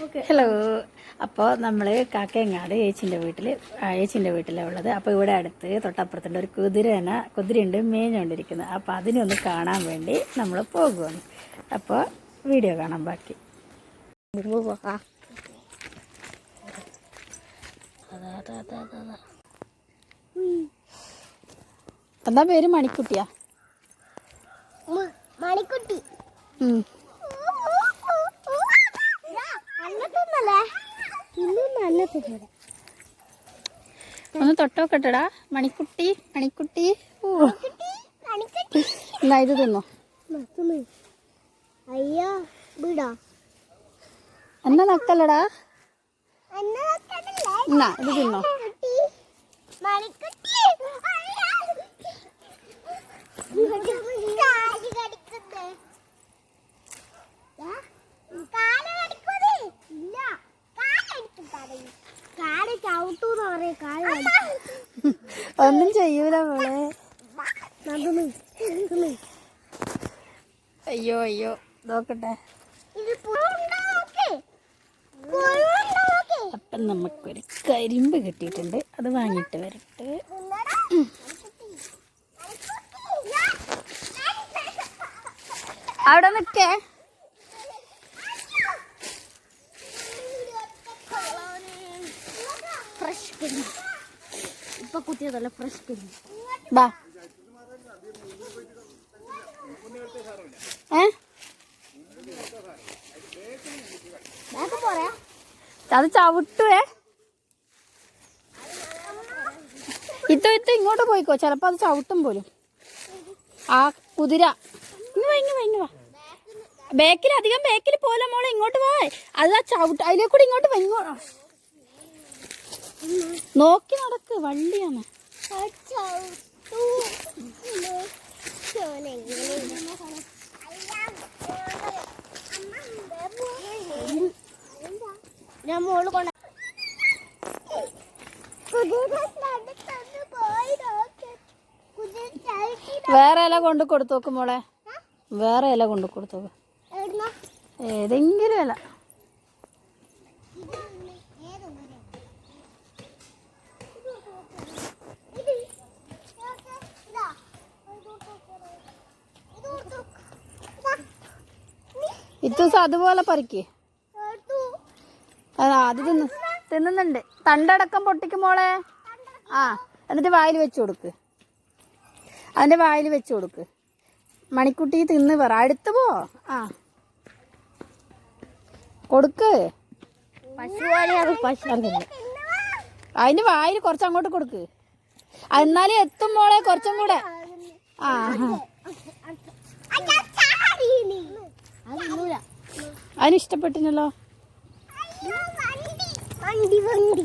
Hello അപ്പോൾ നമ്മൾ കാക്കയങ്ങാട് ഏച്ചിന്റെ വീട്ടിൽ ഏച്ചിന്റെ വീട്ടിലാണ് ഉള്ളത്. അപ്പോൾ ഇവിടെ അടുത്ത് തൊട്ടപ്പുറത്തുണ്ട് ഒരു കുതിരന കുതിരയുണ്ട് മേഞ്ഞുകൊണ്ടിരിക്കുന്നത് അപ്പോൾ അതിനൊന്ന് കാണാൻ വേണ്ടി നമ്മൾ പോകുവാണ്. അപ്പോൾ വീഡിയോ കാണാൻ ബാക്കി. എന്താ പേര്? മണിക്കുട്ടിയാ? മണിക്കുട്ടി. നല്ല തിന്നല ഒന്ന് തൊട്ടോക്കട്ടെടാ. മണിക്കുട്ടി മണിക്കുട്ടി. ഓ. മണിക്കുട്ടി എന്നാ ഇത് തിന്നോ. അയ്യോ വിടാ. എന്നാ നക്കല്ലടാ? എന്നാ ഇത് തിന്നോ. ഒന്നും ചെയ്യൂല മോളെ. അയ്യോ അയ്യോ നോക്കട്ടെ. അപ്പം നമുക്കൊരു കരിമ്പ് കിട്ടിയിട്ടുണ്ട്. അത് വാങ്ങിട്ട് വരട്ടെ. അവിടെ നിൽക്കേ. കുത്തിയതല്ല ഫ്രഷ് കുഞ്ഞു ബാ. അത് ചവിട്ടുവേ ഇത്ത ഇത്ത ഇങ്ങോട്ട് പോയിക്കോ. ചിലപ്പോൾ അത് ചവിട്ടും പോലും. ആ കുതിര. ഇങ്ങ് വാ ഇങ്ങ് വാ ഇങ്ങ് വാ. ബേക്കിൽ അധികം ബേക്കിൽ പോലെ മോളെ ഇങ്ങോട്ട് വാ. അത് ആ ചവിട്ട് അതിലേക്കൂടി ഇങ്ങോട്ട് വാ ഇങ്ങോട്ട് നോക്കി നടക്ക് വള്ളിയാണ്. ഞാൻ മോൾ കൊണ്ട വേറെ ഇല കൊണ്ട് കൊടുത്തു നോക്ക് മോളെ. വേറെ ഇല കൊണ്ട് കൊടുത്തു നോക്ക്. ഏതെങ്കിലും ഇല. ഇത്തൂസം അതുപോലെ പറിക്കേ ആ അത് തിന്ന് തിന്നുന്നുണ്ട് തണ്ടടക്കം പൊട്ടിക്കുമ്പോളെ ആ എന്നിട്ട് വായിൽ വെച്ച് കൊടുക്ക് അതിന്റെ വായിൽ വെച്ച് കൊടുക്ക് മണിക്കുട്ടി തിന്ന് പറ അടുത്ത് പോ ആ കൊടുക്ക് അതിന്റെ വായിൽ കുറച്ച് അങ്ങോട്ട് കൊടുക്ക് എന്നാലും എത്തും മോളെ കുറച്ചും കൂടെ ആ അതിന് ഇഷ്ടപ്പെട്ടിനല്ലോ വണ്ടി വണ്ടി.